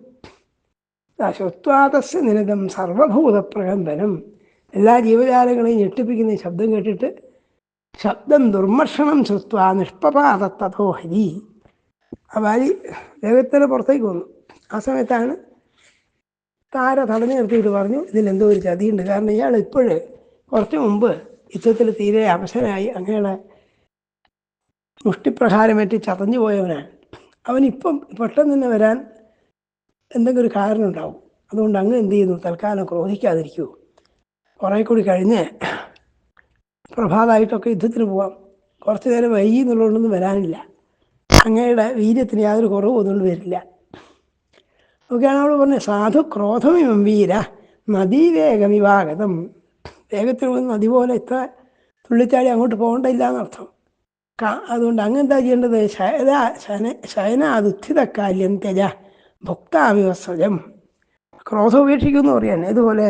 ശ്വത്വാതസ്യ നിരതം സർവഭൂത പ്രകമ്പനം എല്ലാ ജീവജാലങ്ങളെയും ഞെട്ടിപ്പിക്കുന്ന ശബ്ദം കേട്ടിട്ട് ശബ്ദം ദുർമർഷണം ശ്രുത്വ നിഷ്പപാതത്തതോ ഹരി. ആ ഭാര്യ ദേവത്തിന് പുറത്തേക്ക് വന്നു. ആ സമയത്താണ് താര തടഞ്ഞു നിർത്തിയിട്ട് പറഞ്ഞു ഇതിലെന്തോ ഒരു ചതിയുണ്ട്. കാരണം ഇയാൾ ഇപ്പോഴ് കുറച്ച് മുമ്പ് യുദ്ധത്തിൽ തീരെ അവശനായി അങ്ങനെയുള്ള മുഷ്ടിപ്രഹാരമേറ്റ് ചതഞ്ഞു പോയവനാണ്. അവനിപ്പം പെട്ടെന്ന് തന്നെ വരാൻ എന്തെങ്കിലും ഒരു കാരണം ഉണ്ടാവും. അതുകൊണ്ട് അങ്ങ് എന്ത് ചെയ്യുന്നു? തൽക്കാലം ക്രോധിക്കാതിരിക്കൂ. കുറേ കൂടി കഴിഞ്ഞ് പ്രഭാതമായിട്ടൊക്കെ യുദ്ധത്തിന് പോവാം. കുറച്ച് നേരം വൈകി എന്നുള്ളതുകൊണ്ടൊന്നും വരാനില്ല. അങ്ങയുടെ വീര്യത്തിന് യാതൊരു കുറവും അതുകൊണ്ട് വരില്ല. ഒക്കെയാണ് അവൾ പറഞ്ഞത് സാധു ക്രോധമിമം വീര നദീവേഗമിവാഗതം വേഗത്തിൽ വന്ന് നദി പോലെ ഇത്ര തുള്ളിച്ചാടി അങ്ങോട്ട് പോകേണ്ടയില്ല എന്നർത്ഥം അതുകൊണ്ട് അങ്ങെന്താ ചെയ്യേണ്ടത്? ശയന ശന ശയനാദുത്ഥിതക്കാല്യം തെജ ഭുക്താവിവസ്വജം ക്രോധം ഉപേക്ഷിക്കുമെന്ന് പറയാൻ ഇതുപോലെ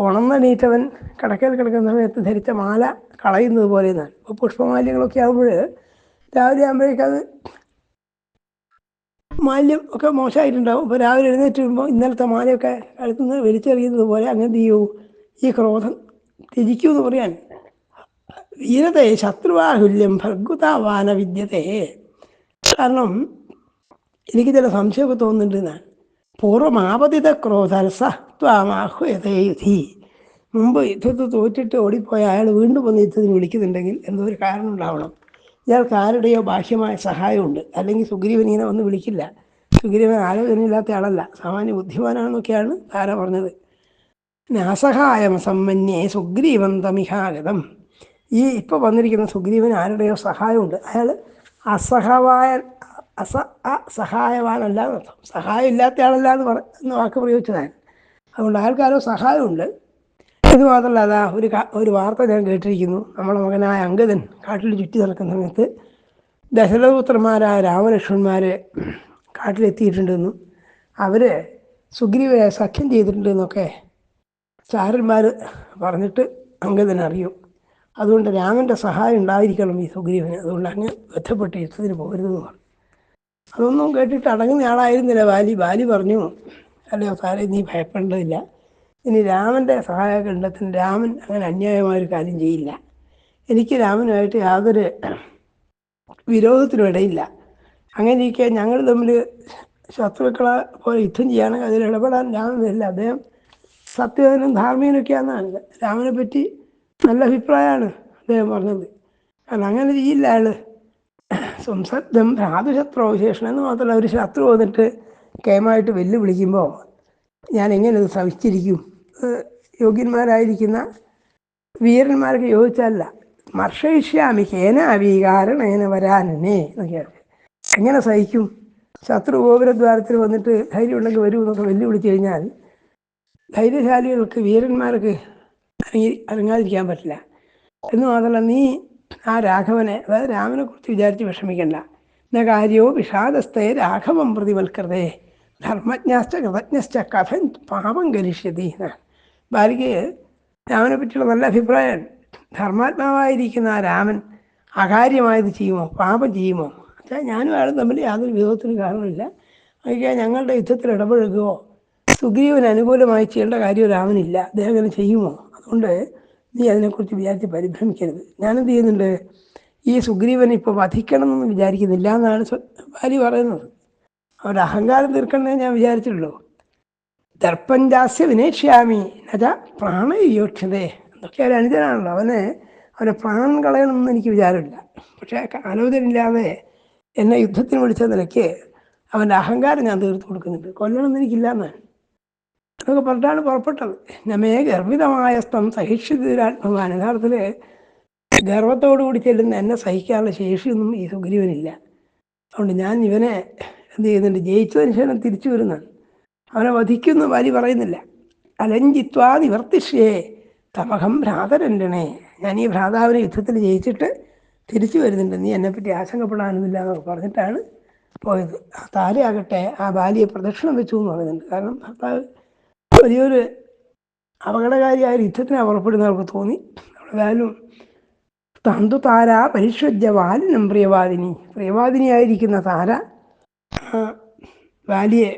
ഉണന്നണീറ്റവൻ കിടക്കയിൽ കിടക്കുന്ന സമയത്ത് ധരിച്ച മാല കളയുന്നത് പോലെ എന്നാണ് ഇപ്പോൾ പുഷ്പമാല്യങ്ങളൊക്കെ ആകുമ്പോൾ രാവിലെ ആകുമ്പോഴേക്കും മാല്യം ഒക്കെ മോശമായിട്ടുണ്ടാവും. അപ്പോൾ രാവിലെ എഴുന്നേറ്റ് വരുമ്പോൾ ഇന്നലത്തെ മാലയൊക്കെ കഴുത്തു നിന്ന് വലിച്ചെറിയുന്നത് പോലെ അങ്ങനെ ചെയ്യൂ? ഈ ക്രോധം ത്യജിക്കൂ എന്ന് പറയാൻ. വീരതേ ശത്രുവാഹുല്യം ഭർഗുതാവാന വിദ്യതേ. കാരണം എനിക്ക് ചില സംശയമൊക്കെ തോന്നുന്നുണ്ട്. എന്നാണ് പൂർവമാപതിത ക്രോധർസ ത്വാമാഹ്വയതേ യുധി മുമ്പ് യുദ്ധത്തിൽ തോറ്റിട്ട് ഓടിപ്പോയ അയാൾ വീണ്ടും വന്ന് യുദ്ധത്തിന് വിളിക്കുന്നുണ്ടെങ്കിൽ എന്തോ ഒരു കാരണം ഉണ്ടാവണം. ഇയാൾക്ക് ആരുടെയോ ബാഹ്യമായ സഹായമുണ്ട്. അല്ലെങ്കിൽ സുഗ്രീവൻ ഇങ്ങനെ വന്ന് വിളിക്കില്ല. സുഗ്രീവൻ ആലോചനയില്ലാത്ത ആളല്ല സാമാന്യ ബുദ്ധിമാനാണെന്നൊക്കെയാണ് താര പറഞ്ഞത്. പിന്നെ അസഹായം സമ്മന്യേ സുഗ്രീവൻ തമിഹാഗതം. ഈ ഇപ്പോൾ വന്നിരിക്കുന്ന സുഗ്രീവൻ ആരുടെയോ സഹായമുണ്ട്. അയാൾ അസഹവായ അസ അസഹായവാനല്ല എന്നർത്ഥം. സഹായം ഇല്ലാത്ത ആളല്ല എന്ന് പറ എന്ന വാക്ക് പ്രയോഗിച്ചതാണ് അതുകൊണ്ട് അയാൾക്കാരോ സഹായമുണ്ട്. ഇത് മാത്രമല്ല അതാ ഒരു ഒരു വാർത്ത ഞാൻ കേട്ടിരിക്കുന്നു. നമ്മളെ മകനായ അങ്കദൻ കാട്ടിൽ ചുറ്റി നടക്കുന്ന സമയത്ത് ദശരഥപുത്രന്മാരായ രാമലക്ഷ്മണന്മാരെ കാട്ടിലെത്തിയിട്ടുണ്ടെന്നും അവർ സുഗ്രീവനെ സഖ്യം ചെയ്തിട്ടുണ്ടെന്നൊക്കെ ചാരന്മാർ പറഞ്ഞിട്ട് അങ്കദൻ അറിയും. അതുകൊണ്ട് രാമന്റെ സഹായം ഉണ്ടായിരിക്കണം ഈ സുഗ്രീവന്. അതുകൊണ്ട് അങ്ങ് ബന്ധപ്പെട്ട് യുദ്ധത്തിന് പോകരുതെന്ന് പറഞ്ഞു അതൊന്നും കേട്ടിട്ട് അടങ്ങുന്ന ആളായിരുന്നില്ല ബാലി. ബാലി പറഞ്ഞു അല്ലയോ സാറേ നീ ഭയപ്പെടേണ്ടതില്ല. ഇനി രാമന്റെ സഹായമൊക്കെ ഉണ്ടെത്തിന് രാമൻ അങ്ങനെ അന്യായമായ ഒരു കാര്യം ചെയ്യില്ല. എനിക്ക് രാമനുമായിട്ട് യാതൊരു വിരോധത്തിനും ഇടയില്ല അങ്ങനെ ഇരിക്കെ ഞങ്ങൾ തമ്മിൽ ശത്രുക്കളെ പോലെ യുദ്ധം ചെയ്യുകയാണെങ്കിൽ അതിൽ ഇടപെടാൻ രാമൻ വരില്ല. അദ്ദേഹം സത്യവനും ധാർമ്മികനൊക്കെയാണെന്നാണ് രാമനെ പറ്റി നല്ല അഭിപ്രായമാണ് അദ്ദേഹം പറഞ്ഞത്. കാരണം അങ്ങനെ ചെയ്യില്ല അയാൾ സംസബ്ദം ഭ്രാതുശത്രുവിശേഷണം എന്ന് മാത്രമല്ല ഒരു ശത്രു വന്നിട്ട് കേമായിട്ട് വെല്ലുവിളിക്കുമ്പോൾ ഞാൻ എങ്ങനെ അത് സഹിച്ചിരിക്കും യോഗ്യന്മാരായിരിക്കുന്ന വീരന്മാർക്ക് യോജിച്ചല്ല മർഷയിഷ്യാമി കേന അവീകാരണേന വരാനേ എന്നൊക്കെയാണ് എങ്ങനെ സഹിക്കും? ശത്രു ഗോപുരദ്വാരത്തിൽ വന്നിട്ട് ധൈര്യം ഉണ്ടെങ്കിൽ വരൂ എന്നൊക്കെ വെല്ലുവിളിച്ച് കഴിഞ്ഞാൽ ധൈര്യശാലികൾക്ക് വീരന്മാർക്ക് അനങ്ങാതിരിക്കാൻ പറ്റില്ല. എന്ന് മാത്രമല്ല നീ ആ രാഘവനെ അതായത് രാമനെ കുറിച്ച് വിചാരിച്ച് വിഷമിക്കണ്ട. എന്ന കാര്യവും വിഷാദസ്ഥയെ രാഘവം പ്രതിവൽക്കൃതേ ധർമ്മജ്ഞാശ്ച കൃതജ്ഞശ്ച കഥൻ പാപം കരിഷ്യതി എന്നാണ്. ബാലിക്ക് രാമനെ പറ്റിയുള്ള നല്ല അഭിപ്രായമാണ് ധർമാത്മാവായിരിക്കുന്ന ആ രാമൻ അകാര്യമായത് ചെയ്യുമോ? പാപം ചെയ്യുമോ? അച്ഛാ ഞാനും അയാളും തമ്മിൽ യാതൊരു വിധത്തിനും കാരണമില്ല. നോക്കിയാൽ ഞങ്ങളുടെ യുദ്ധത്തിൽ ഇടപഴകുകയോ സുഗ്രീവന് അനുകൂലമായി ചെയ്യേണ്ട കാര്യം രാമനില്ല. അദ്ദേഹം അങ്ങനെ ചെയ്യുമോ? അതുകൊണ്ട് നീ അതിനെക്കുറിച്ച് വിചാരിച്ച് പരിഭ്രമിക്കരുത്. ഞാനെന്ത് ചെയ്യുന്നുണ്ട്? ഈ സുഗ്രീവൻ ഇപ്പോൾ വധിക്കണമെന്നൊന്നും വിചാരിക്കുന്നില്ല എന്നാണ് ബാലി പറയുന്നത്. അവരുടെ അഹങ്കാരം തീർക്കണമെന്നേ ഞാൻ വിചാരിച്ചിട്ടുള്ളൂ. ദർപ്പഞ്ചാസ്യ വിനേഷ്യാമി നജ പ്രാണയോക്ഷതേ എന്നൊക്കെ ഒരു അനുജനാണല്ലോ അവന് അവനെ പ്രാണൻ കളയണമെന്ന് എനിക്ക് വിചാരമില്ല. പക്ഷേ ആലോചനയില്ലാതെ എന്നെ യുദ്ധത്തിന് വിളിച്ച നിലയ്ക്ക് അവന്റെ അഹങ്കാരം ഞാൻ തീർത്ത് കൊടുക്കുന്നുണ്ട്. കൊല്ലണമെന്ന് എനിക്കില്ലാന്ന്. അതൊക്കെ പറഞ്ഞിട്ടാണ് പുറപ്പെട്ടത്. നമ്മേ ഗർഭിതമായ സ്തം സഹിഷ്യതീരാത്മവാൻ യഥാർത്ഥത്തിൽ ഗർവത്തോടു കൂടി ചെല്ലുന്ന എന്നെ സഹിക്കാനുള്ള ശേഷിയൊന്നും ഈ സുഗ്രീവനില്ല. അതുകൊണ്ട് ഞാൻ ഇവനെ എന്ത് ചെയ്യുന്നുണ്ട്? ജയിച്ചതിന് ശേഷം തിരിച്ചു വരുന്നതാണ്. അവനെ വധിക്കുന്നു വാലി പറയുന്നില്ല. അലഞ്ചിത്വാ നിവർത്തിഷ്യേ തമഹം ഭ്രാതരണ്ടണേ ഞാൻ ഈ ഭ്രാതാവിനെ യുദ്ധത്തിൽ ജയിച്ചിട്ട് തിരിച്ചു വരുന്നുണ്ട്. നീ എന്നെപ്പറ്റി ആശങ്കപ്പെടാനൊന്നുമില്ല എന്നൊക്കെ പറഞ്ഞിട്ടാണ് പോയത്. ആ താരയാകട്ടെ ആ ബാലിയെ പ്രദക്ഷിണം വെച്ചു എന്ന് പറയുന്നുണ്ട്. കാരണം ഭർത്താവ് വലിയൊരു അപകടകാരിയായ ഒരു യുദ്ധത്തിന് പുറപ്പെടുന്നവർക്ക് തോന്നി. ഏതായാലും തന്തു താര പരിശുദ്ധ വാലിനും പ്രിയവാദിനി. പ്രിയവാദിനിയായിരിക്കുന്ന താര വാലിയെ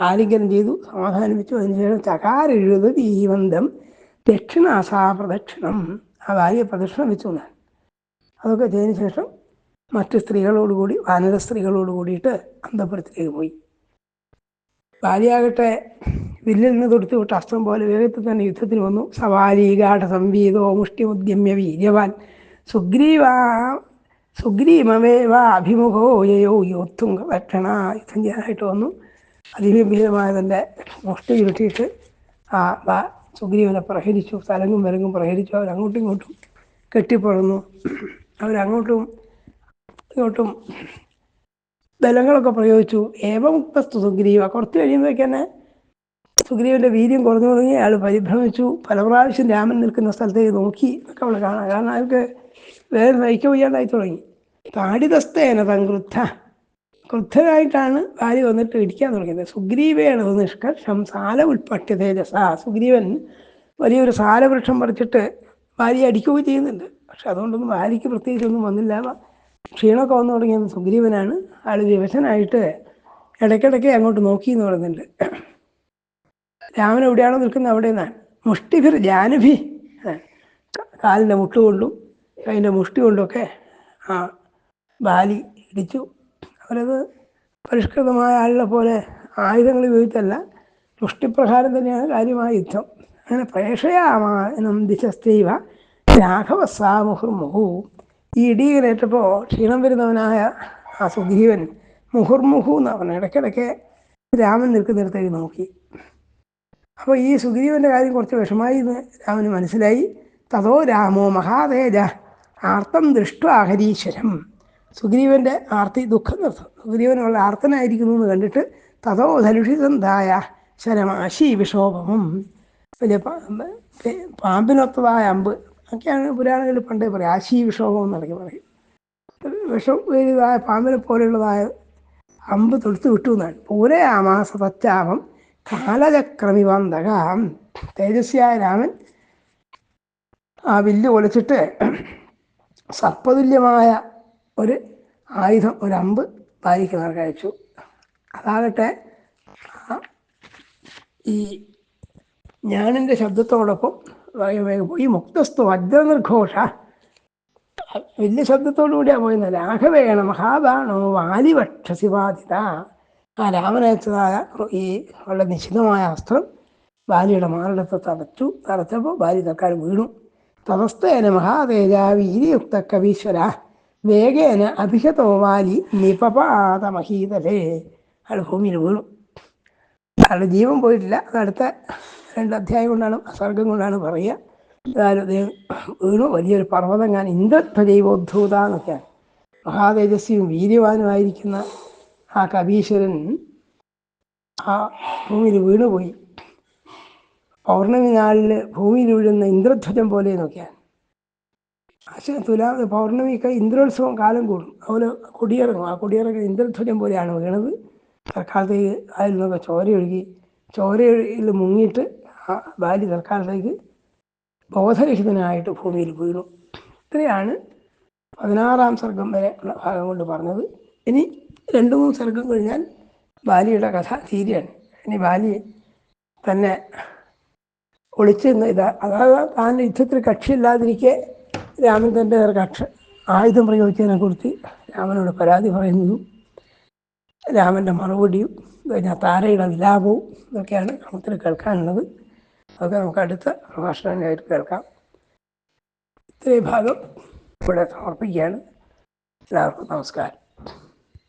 ആലിംഗനം ചെയ്തു സമാധാനിപ്പിച്ചു. അതിനുശേഷം ചകാര ഈ ദീവന്തം ദക്ഷിണാസാ പ്രദക്ഷിണം ആ വാലിയെ പ്രദക്ഷിണം വെച്ചു എന്നാണ്. അതൊക്കെ ചെയ്തതിന് ശേഷം മറ്റ് സ്ത്രീകളോടുകൂടി വാനര സ്ത്രീകളോട് കൂടിയിട്ട് അന്തപുരത്തിലേക്ക് പോയി. വാലിയാകട്ടെ വില്ലിൽ നിന്ന് തൊടുത്തു വിട്ട അസ്ത്രം പോലെ വേഗത്തിൽ തന്നെ യുദ്ധത്തിന് വന്നു. സവാലി ഗാഠ സംവീതോ മുഷ്ടിമുദ്യമ്യ വീര്യവാൻ. സുഗ്രീവ സുഗ്രീമവേവ അഭിമുഖോ യയോ യോത്തുങ്ക ലക്ഷണ യുദ്ധം ചെയ്യാനായിട്ട് വന്നു. അതിഗംഭീരമായ തന്റെ മുഷ്ടി ചുരുട്ടിയിട്ട് ആ വാ- സുഗ്രീവനെ പ്രഹരിച്ചു തലങ്ങും വിലങ്ങും പ്രഹരിച്ചു അവരങ്ങോട്ടും ഇങ്ങോട്ടും കെട്ടിപ്പറന്നു അവരങ്ങോട്ടും ഇങ്ങോട്ടും ബലങ്ങളൊക്കെ പ്രയോഗിച്ചു. ഏവമുക്തസ്തു സുഗ്രീവ. കുറച്ച് കഴിയുമ്പോഴേക്ക് തന്നെ സുഗ്രീവന്റെ വീര്യം കുറഞ്ഞു തുടങ്ങി. അയാൾ പരിഭ്രമിച്ചു. പല പ്രാവശ്യം രാമൻ നിൽക്കുന്ന സ്ഥലത്തേക്ക് നോക്കി. എന്നൊക്കെ അവൾ കാണാം. കാരണം അയാൾക്ക് വേറെ നയിക്കാൻ വയ്യാണ്ടായി തുടങ്ങി. താടിതസ്തേന തങ്ക്രുദ്ധ ക്രുദ്ധനായിട്ടാണ് ഭാര്യ വന്നിട്ട് ഇടിക്കാൻ തുടങ്ങിയത്. സുഗ്രീവേണ നിഷ്കർഷം സാല ഉൾപ്പട്യ തേജസ. സുഗ്രീവൻ വലിയൊരു സാലവൃക്ഷം പറിച്ചിട്ട് ഭാര്യ അടിക്കുകയും ചെയ്യുന്നുണ്ട്. പക്ഷെ അതുകൊണ്ടൊന്നും ഭാര്യയ്ക്ക് പ്രത്യേകിച്ചൊന്നും വന്നില്ല. ക്ഷീണമൊക്കെ വന്നു തുടങ്ങിയത് സുഗ്രീവനാണ്. ആൾ വിവശനായിട്ട് ഇടയ്ക്കിടയ്ക്ക് അങ്ങോട്ട് നോക്കി എന്ന് പറയുന്നുണ്ട്. രാമൻ എവിടെയാണോ നിൽക്കുന്നത് അവിടെ നിന്നാണ് മുഷ്ടിഫിർ ജാനഭി കാലിന്റെ മുട്ടുകൊണ്ടും കൈന്റെ മുഷ്ടി കൊണ്ടൊക്കെ ആ ബാലി ഇടിച്ചു. അവരത് പരിഷ്കൃതമായ ആളുടെ പോലെ ആയുധങ്ങൾ ഉപയോഗിച്ചല്ല മുഷ്ടിപ്രകാരം തന്നെയാണ് കാര്യമായ യുദ്ധം. അങ്ങനെ പ്രേക്ഷയാമാനം ദിശസ്തൈവ രാഘവ സാമുഹുർമുഹു ഈ ഇടിയിലേറ്റപ്പോൾ ക്ഷീണം വരുന്നവനായ ആ സുഗ്രീവൻ മുഹുർമുഹു എന്ന് പറഞ്ഞു ഇടയ്ക്കിടയ്ക്ക് രാമൻ നിൽക്കുന്നിടത്തേക്ക് നോക്കി. അപ്പോൾ ഈ സുഗ്രീവന്റെ കാര്യം കുറച്ച് വിഷമായി എന്ന് രാമന് മനസ്സിലായി. തതോ രാമോ മഹാതേജ ആർത്തം ദൃഷ്ടാഹരീശ്വരം സുഗ്രീവന്റെ ആർത്തി ദുഃഖം നിർത്തും. സുഗ്രീവനുള്ള ആർത്തനായിരിക്കുന്നു എന്ന് കണ്ടിട്ട് തഥോ ധനുഷിതന്തായ ശരമാശി വിക്ഷോഭവും. വലിയ പാമ്പിനൊത്തതായ അമ്പ് ഒക്കെയാണ് പുരാണങ്ങളിൽ പണ്ടേ പറയും ആശി വിക്ഷോഭം എന്നൊക്കെ പറയും. വിഷം വലുതായ പാമ്പിനെ പോലെയുള്ളതായ അമ്പ് തൊടുത്ത് വിട്ടു എന്നാണ്. പൂരേ ആമാസ തച്ചാപം കാലചക്രമിവന്തക. തേജസ്വിയായ രാമൻ ആ വില്ല് ഒലിച്ചിട്ട് സർപ്പതുല്യമായ ഒരു ആയുധം ഒരു അമ്പ് ഭാര്യയ്ക്ക് അയച്ചു. അതാകട്ടെ ഈ ഞാനിന്റെ ശബ്ദത്തോടൊപ്പം പോയി. മുക്തസ്തു വജ്രനിർഘോഷ. വലിയ ശബ്ദത്തോടു കൂടിയാ പോയിരുന്നത്. രാഘവേണ മഹാബാണോ വാലിവക്ഷസിവാദിത. ആ രാമനയച്ചതായ ഈ വളരെ നിശ്ചിതമായ അസ്ത്രം ബാലിയുടെ മാറിടത്ത് തടച്ചു തടച്ചപ്പോൾ ബാലി തൽക്കാലം വീണു. തതസ്തേന മഹാതേജ വീര്യയുക്ത കവീശ്വര വേഗേന അഭിഷതോവാലി നിപപാതമഹീതലേ. അയാൾ ഭൂമിയിൽ വീണു. അയാളുടെ ജീവൻ പോയിട്ടില്ല. അത് അടുത്ത രണ്ട് അധ്യായം കൊണ്ടാണ് സർഗം കൊണ്ടാണ് പറയുക. ഏതായാലും വീണു. വലിയൊരു പർവതം ഞാൻ ഇന്ദ്രധ്വജൈവോദ്ധൂത എന്നൊക്കെയാണ് മഹാതേജസ്വിയും വീര്യവാനുമായിരിക്കുന്ന ആ കവീശ്വരൻ ആ ഭൂമിയിൽ വീണുപോയി. പൗർണമി നാളിൽ ഭൂമിയിൽ വീഴുന്ന ഇന്ദ്രധ്വജം പോലെ നോക്കിയാൽ. ആശ തുലാ പൗർണമിക്ക് ഇന്ദ്രോത്സവം കാലം കൂടും. അതുപോലെ കൊടിയിറങ്ങും. ആ കൊടിയിറങ്ങും ഇന്ദ്രധ്വജം പോലെയാണ് വീണത്. തൽക്കാലത്തേക്ക് അതിൽ നിന്നൊക്കെ ചോര ഒഴുകി ചോരയിൽ മുങ്ങിയിട്ട് ആ ബാലി തൽക്കാലത്തേക്ക് ബോധരഹിതനായിട്ട് ഭൂമിയിൽ വീണു. ഇത്രയാണ് പതിനാറാം സർഗം വരെ ഉള്ള ഭാഗം കൊണ്ട് പറഞ്ഞത്. ഇനി രണ്ട് മൂന്ന് സർഗം കഴിഞ്ഞാൽ ബാലിയുടെ കഥ തീരെയാണ് ഇനി ബാലി തന്നെ ഒളിച്ചു നിന്ന് ഇതാ അതായത് താൻ യുദ്ധത്തിൽ കക്ഷിയില്ലാതിരിക്കെ രാമൻ തന്റെ കക്ഷ ആയുധം പ്രയോഗിച്ചതിനെ കുറിച്ച് രാമനോട് പരാതി പറയുന്നതും രാമന്റെ മറുപടിയും കഴിഞ്ഞാൽ താരയുടെ വിലാപവും ഇതൊക്കെയാണ് നമുക്ക് കേൾക്കാനുള്ളത്. അതൊക്കെ നമുക്ക് അടുത്ത പ്രഭാഷണമായിട്ട് കേൾക്കാം. ഇത്രയും ഭാഗം ഇവിടെ സമർപ്പിക്കുകയാണ്. എല്ലാവർക്കും നമസ്കാരം.